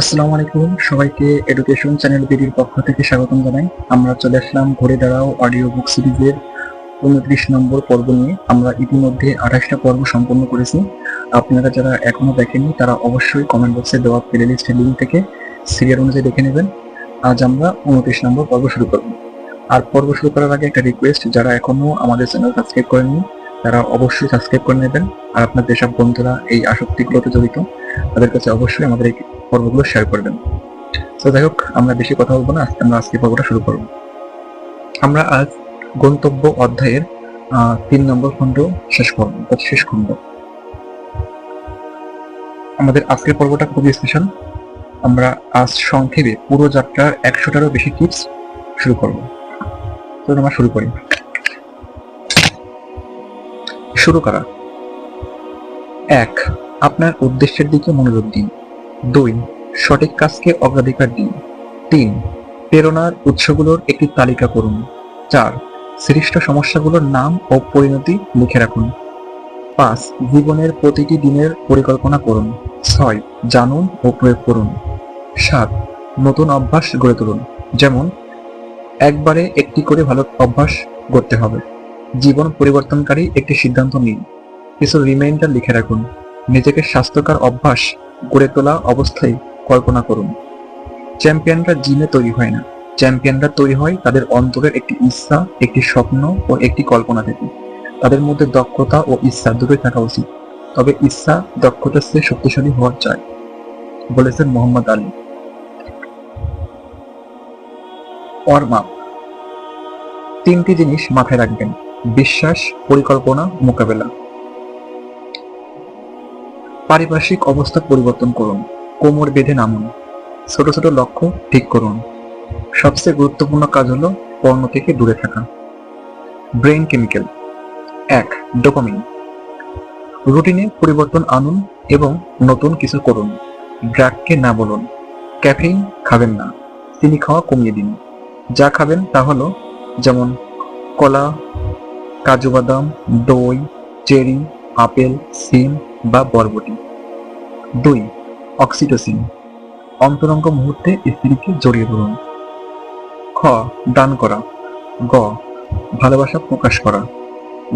আসসালামু আলাইকুম। সবাইকে এডুকেশন চ্যানেল বিডির পক্ষ থেকে স্বাগতম জানাই। আমরা চলে আসলাম ঘুরে দাঁড়াও অডিও বুক সিরিজের উনত্রিশ নম্বর পর্ব নিয়ে। আমরা ইতিমধ্যে আঠাশটা পর্ব সম্পন্ন করেছি। আপনারা যারা এখনও দেখেননি, তারা অবশ্যই কমেন্ট বক্সে দেওয়া প্লে লিস্টের লিঙ্ক থেকে সিরিয়াল অনুযায়ী দেখে নেবেন। আজ আমরা উনত্রিশ নম্বর পর্ব শুরু করব। আর পর্ব শুরু করার আগে একটা রিকোয়েস্ট যারা এখনও আমাদের চ্যানেল সাবস্ক্রাইব করেননি, তারা অবশ্যই সাবস্ক্রাইব করে নেবেন। আর আপনার যেসব বন্ধুরা এই আসক্তিগুলোতে জড়িত, তাদের কাছে অবশ্যই আমাদের পর্বগুলো শেয়ার করবেন। তো যাই হোক, আমরা বেশি কথা বলব না আজকে আমরা আজকে পর্বটা শুরু করব। আমরা আজ গন্তব্য অধ্যায়ের তিন নম্বর খণ্ড শেষ করব শেষ খণ্ড। আমাদের আজকের পর্বটা খুবই স্পেশাল আমরা আজ সংক্ষেপে পুরো যাত্রার একশোটারও বেশি টিপস শুরু করব। তো আমরা শুরু করি। শুরু করা। এক, আপনার উদ্দেশ্যের দিকে মনোযোগ দিন। দুই, সঠিক কাজকে অগ্রাধিকার দিন। তিন, প্রেরণার উৎসগুলোর একটি তালিকা করুন। চার, সৃষ্ট সমস্যাগুলোর নাম ও পরিণতি লিখে রাখুন। পাঁচ, জীবনের প্রতিটি দিনের পরিকল্পনা করুন। ছয়, জানুন ও প্রয়োগ করুন। সাত, নতুন অভ্যাস গড়ে তুলুন। যেমন, একবারে একটি করে ভালো অভ্যাস গড়তে হবে। জীবন পরিবর্তনকারী একটি সিদ্ধান্ত নিন। কিছু রিমাইন্ডার লিখে রাখুন। নিজেকে স্বাস্থ্যকর অভ্যাস গড়ে তোলা অবস্থায় কল্পনা করুন। চ্যাম্পিয়নরা জিমে তৈরি হয় না। চ্যাম্পিয়নরা তৈরি হয় তাদের অন্তরের একটি ইচ্ছা একটি স্বপ্ন ও একটি কল্পনা থেকে। তাদের মধ্যে দক্ষতা ও ইচ্ছা দুটোই থাকা উচিত। তবে ইচ্ছা দক্ষতার চেয়ে শক্তিশালী হওয়া চাই বলেছেন মোহাম্মদ আলী। ওয়ার্ম তিনটি জিনিস মাথায় রাখবেন। বিশ্বাস, পরিকল্পনা, মোকাবেলা। পারিপার্শ্বিক অবস্থা পরিবর্তন করুন, কোমর বেঁধে নামুন। ছোট ছোট লক্ষ্য ঠিক করুন। সবচেয়ে গুরুত্বপূর্ণ কাজ হলো পর্ণ থেকে দূরে থাকা। Brain chemical. এক, ডোপামিন। রুটিনে পরিবর্তন আনুন এবং নতুন কিছু করুন। ড্রাগকে না বলুন। ক্যাফেইন খাবেন না। চিনি খাওয়া কমিয়ে দিন। যা খাবেন তা হলো যেমন কলা, কাজু বাদাম, দই, চেরি, আপেল, সিম বা বরবটি। দুই, অক্সিটোসিন। অন্তরঙ্গ মুহূর্তে স্ত্রীকে জড়িয়ে ধরুন। খ, দান করা। গ, ভালোবাসা প্রকাশ করা।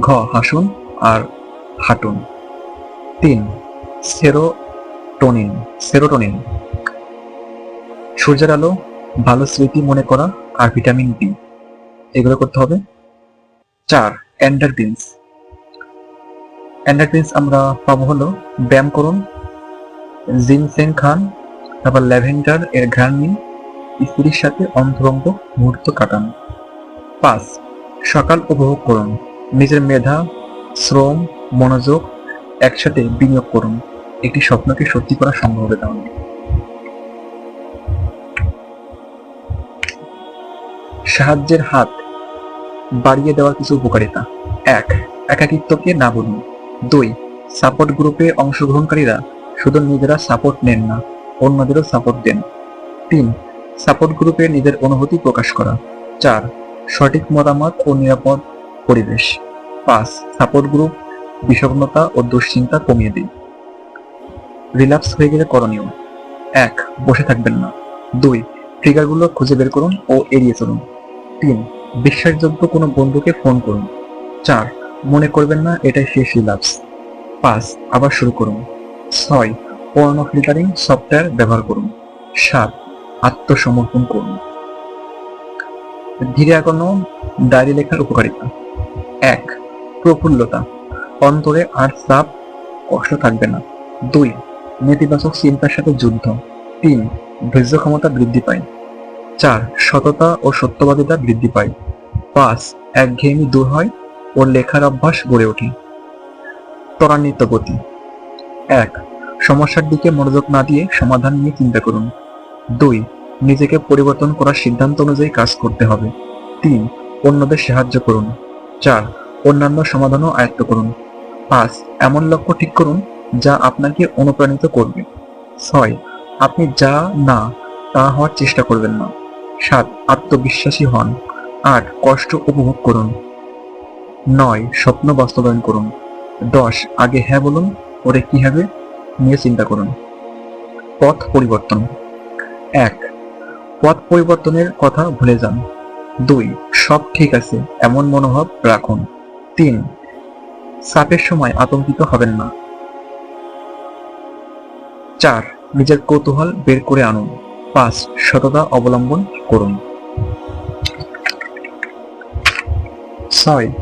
ঘ, হাসুন আর হাঁটুন। তিন, সেরোটোনিন সেরোটোনিন। সূর্যের আলো, ভালো স্মৃতি মনে করা আর ভিটামিন বি এগুলো করতে হবে। চার অ্যান্ডারপিনস অ্যান্ডারপিনস আমরা পাবো হলো ব্যায়াম করুন জিনসেং খান, তারপর ল্যাভেন্ডার এর ঘ্রাণ নিন স্ত্রীর সাথে অন্তরঙ্গ মুহূর্ত কাটান। পাঁচ, সকাল উপভোগ করুন। নিজের মেধা, শ্রম, মনোযোগ একসাথে বিনিয়োগ করুন। একটি স্বপ্নকে সত্যি করা সম্ভব হবে তাহলে। সাহায্যের হাত বাড়িয়ে দেওয়ার কিছু উপকারিতা। এক, একাকিত্বকে না বলুন। দুই, সাপোর্ট গ্রুপে অংশগ্রহণকারীরা শুধু নিজেরা সাপোর্ট নেন না, অন্যদেরও সাপোর্ট দেন। তিন সাপোর্ট গ্রুপে নিজের অনুভূতি প্রকাশ করা। চার, সঠিক মতামত ও নিরাপদ পরিবেশ। পাঁচ সাপোর্ট গ্রুপ বিষণ্ণতা ও দুশ্চিন্তা কমিয়ে দিই রিল্যাক্স হয়ে গেলে করণীয়। এক, বসে থাকবেন না। দুই ট্রিগারগুলো খুঁজে বের করুন ও এড়িয়ে চলুন। তিন, বিশ্বাসযোগ্য কোনো বন্ধুকে ফোন করুন। চার, মনে করবেন না এটাই শেষ রিল্যাক্স পাঁচ, আবার শুরু করুন। ছয় পর্ণ ফিল্টারিং সফটওয়্যার ব্যবহার করুন। সাত, আত্মসমর্পণ করুন। ধীরে এগোনো, ডায়েরি লেখার উপকারিতা। এক, প্রফুল্লতা। অন্তরে আর চাপ কষ্ট থাকবে না। দুই, নেতিবাচক চিন্তার সাথে যুদ্ধ। তিন ধৈর্য ক্ষমতা বৃদ্ধি পায়। চার, সততা ও সত্যবাদিতা বৃদ্ধি পায়। পাঁচ, একঘেয়েমি দূর হয় ও লেখার অভ্যাস গড়ে ওঠে। ত্বরান্বিত গতি। এক, সমস্যার দিকে মনোযোগ না দিয়ে সমাধান নিয়ে চিন্তা করুন। দুই, নিজেকে পরিবর্তন করার সিদ্ধান্ত অনুযায়ী কাজ করতে হবে। তিন, অন্যদের সাহায্য করুন। চার, অন্যান্য সমাধানও আয়ত্ত করুন। পাঁচ, এমন লক্ষ্য ঠিক করুন যা আপনাকে অনুপ্রাণিত করবে। ছয়, আপনি যা না, তা হওয়ার চেষ্টা করবেন না। সাত, আত্মবিশ্বাসী হন। আট, কষ্ট উপভোগ করুন। নয়, স্বপ্ন বাস্তবায়ন করুন। দশ, আগে হ্যাঁ বলুন ওরে কি হবে? নিয়ে চিন্তা করুন। পথ পরিবর্তন। এক, পথ পরিবর্তনের কথা ভুলে যান। দুই, সব ঠিক আছে, এমন মনোভাব রাখুন। তিন চাপের সময় আতঙ্কিত হবেন না। চার, নিজের কৌতূহল বের করে আনুন। পাঁচ, সততা অবলম্বন করুন। ছয়,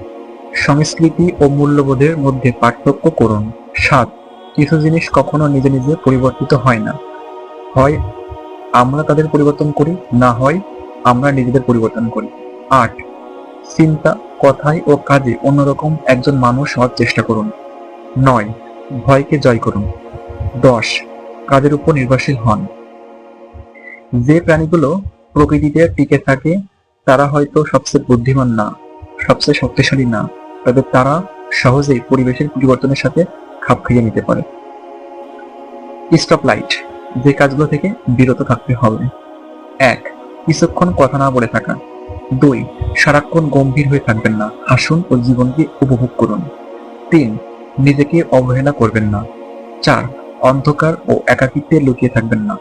সংস্কৃতি ও মূল্যবোধের মধ্যে পার্থক্য করুন। সাত। কিছু জিনিস কখনো নিজে নিজে পরিবর্তিত হয় না। হয় আমরা তাদের পরিবর্তন করি, না হয় আমরা নিজেদের পরিবর্তন করি। আট। চিন্তা কথায় ও কাজে অন্যরকম একজন মানুষ হওয়ার চেষ্টা করুন। নয়। ভয়কে জয় করুন। দশ। কাজের উপর নির্ভরশীল হন। যে প্রাণীগুলো প্রকৃতিতে টিকে থাকে, তারা হয়তো সবচেয়ে বুদ্ধিমান না, সবচেয়ে শক্তিশালী না। তবে তারা সহজেই পরিবেশের পরিবর্তনের সাথে খাপ খাইয়ে নিতে পারে। স্টপ লাইট যে কাজগুলো থেকে বিরত থাকতে হবে। এক, কিছুক্ষণ কথা না বলে থাকা। দুই, সারাক্ষণ গম্ভীর হয়ে থাকবেন না। হাসুন ও জীবনকে উপভোগ করুন। তিন, নিজেকে অবহেলা করবেন না। চার, অন্ধকার ও একাকিত্বে লুকিয়ে থাকবেন না।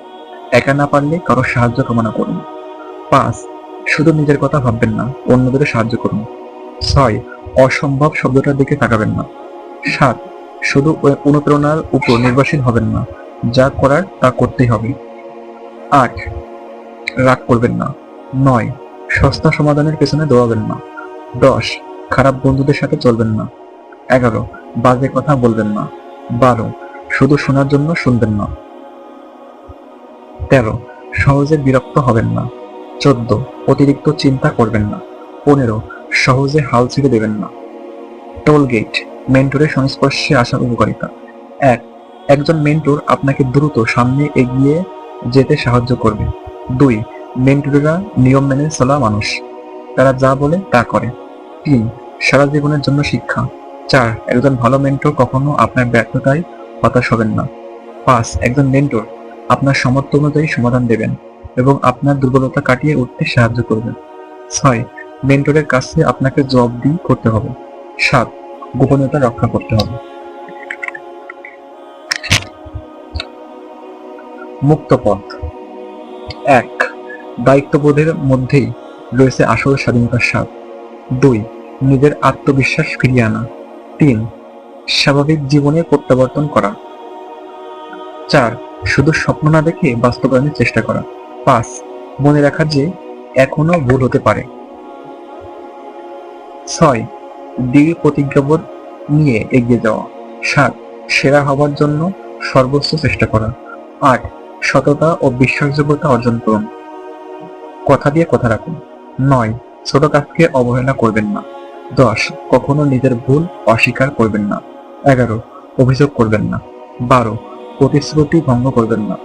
একা না পারলে কারও সাহায্য কামনা করুন। পাঁচ, শুধু নিজের কথা ভাববেন না অন্যদের সাহায্য করুন। ছয়, অসম্ভব শব্দটার দিকে তাকাবেন না। সাত শুধু অনুপ্রেরণার উপর নির্ভরশীল হবেন না। যা করার তা করতেই হবে। আট, রাগ করবেন না। নয়, সস্তা সমাধানের পেছনে দৌড়াবেন না। দশ, খারাপ বন্ধুদের সাথে চলবেন না। এগারো, বাজে কথা বলবেন না। বারো, শুধু শোনার জন্য শুনবেন না। তেরো, সহজে বিরক্ত হবেন না। চোদ্দ, অতিরিক্ত চিন্তা করবেন না। পনেরো, সহজে হাল ছেড়ে দেবেন না। টোল গেট মেন্টরের সংস্পর্শে আসার উপকারিতা। এক, একজন মেন্টর আপনাকে দ্রুত সামনে এগিয়ে যেতে সাহায্য করবে। দুই, মেন্টরেরা নিয়ম মেনে চলা মানুষ। তারা যা বলে তা করে। তিন, সারা জীবনের জন্য শিক্ষা। চার, একজন ভালো মেন্টর কখনো আপনার ব্যর্থতায় হতাশ হবেন না। পাঁচ, একজন মেন্টর আপনার সমর্থ অনুযায়ী সমাধান দেবেন এবং আপনার দুর্বলতা কাটিয়ে উঠতে সাহায্য করবেন ছয়, মেন্টরের কাছে আপনাকে জবাবদিহি করতে হবে। সাত গোপনীয়তা রক্ষা করতে হবে। মুক্ত পথ। এক, দায়িত্ববোধের মধ্যেই রয়েছে আসল স্বাধীনতার স্বাদ। দুই, নিজের আত্মবিশ্বাস ফিরিয়ে আনা। তিন, স্বাভাবিক জীবনে প্রত্যাবর্তন করা। চার, শুধু স্বপ্ন না দেখে বাস্তবায়নের চেষ্টা করা। পাঁচ, মনে রাখা যে এখনও ভুল হতে পারে। ছয় দৃঢ় প্রতিজ্ঞাবোধ নিয়ে এগিয়ে যাওয়া। সাত, সেরা হবার জন্য সর্বোচ্চ চেষ্টা করা। আট, সততা ও বিশ্বাসযোগ্যতা অর্জন করুন। কথা দিয়ে কথা রাখুন। নয়, ছোট কাজকে অবহেলা করবেন না। দশ, কখনো নিজের ভুল অস্বীকার করবেন না। এগারো, অভিযোগ করবেন না। বারো, প্রতিশ্রুতি ভঙ্গ করবেন না।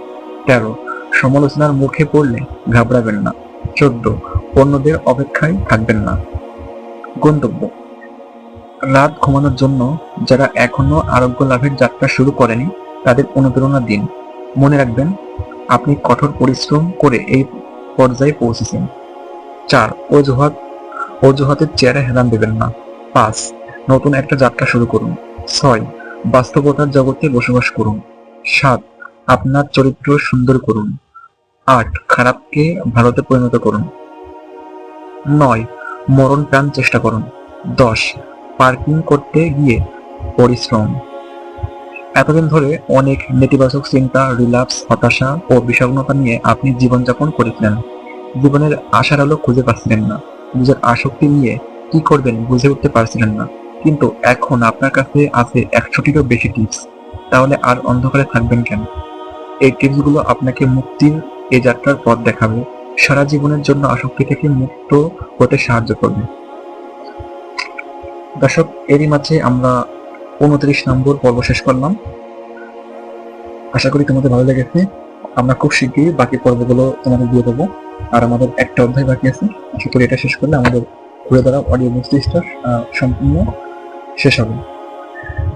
তেরো, সমালোচনার মুখে পড়লে ঘাবড়াবেন না। চোদ্দ, অন্যদের অপেক্ষায় থাকবেন না। গন্তব্য। রাত ঘুমানোর জন্য যারা এখনও আরোগ্য লাভের যাত্রা শুরু করেনি, তাদের অনুপ্রেরণা দিন। মনে রাখবেন, আপনি কঠোর পরিশ্রম করে এই পর্যায়ে পৌঁছেছেন। চার, অজুহাত, অজুহাতের চেয়ারে হেলান দেবেন না। পাঁচ, নতুন একটা যাত্রা শুরু করুন। ছয়, বাস্তবতার জগতে বসবাস করুন। সাত, আপনার চরিত্র সুন্দর করুন। আট, খারাপকে ভারতে পরিণত করুন। নয় মরণ প্রাণ চেষ্টা করুন। দশ পার্কিং করতে গিয়ে পরিশ্রম। এতদিন ধরে অনেক নেতিবাচক চিন্তা রিল্যাপস হতাশা ও বিষগ্নতা নিয়ে আপনি জীবনযাপন করেছিলেন জীবনের আশার আলো খুঁজে পাচ্ছিলেন না। নিজের আসক্তি নিয়ে কি করবেন বুঝে উঠতে পারছিলেন না। কিন্তু এখন আপনার কাছে আছে একশোটিরও বেশি টিপস তাহলে আর অন্ধকারে থাকবেন কেন? এই টিপসগুলো আপনাকে মুক্তির এ যাত্রার পথ দেখাবে। সারা জীবনের জন্য আসক্তি থেকে মুক্ত হতে সাহায্য করবে। দর্শক, এরই মাঝে আমরা উনত্রিশ নম্বর পর্ব শেষ করলাম। আশা করি তোমাদের ভালো লেগেছে। আমরা খুব শীঘ্রই বাকি পর্বগুলো তোমাদের দিয়ে দেবো। আর আমাদের একটা অধ্যায় বাকি আছে। আশা করি এটা শেষ করলে আমাদের ঘুরে দাঁড়া অডিও বুক সম্পূর্ণ শেষ হবে।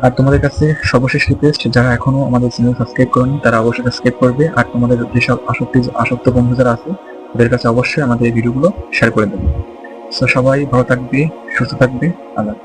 আর তোমাদের কাছে সর্বশেষ রিকোয়েস্ট যারা এখনও আমাদের চ্যানেল সাবস্ক্রাইব করেনি, তারা অবশ্যই সাবস্ক্রাইব করবে। আর তোমাদের যেসব আসক্তি, আসক্ত বন্ধু যারা আছে ওদের কাছে অবশ্যই আমাদের এই ভিডিওগুলো শেয়ার করে দেবে। তো সবাই ভালো থাকবে সুস্থ থাকবে আল্লাহ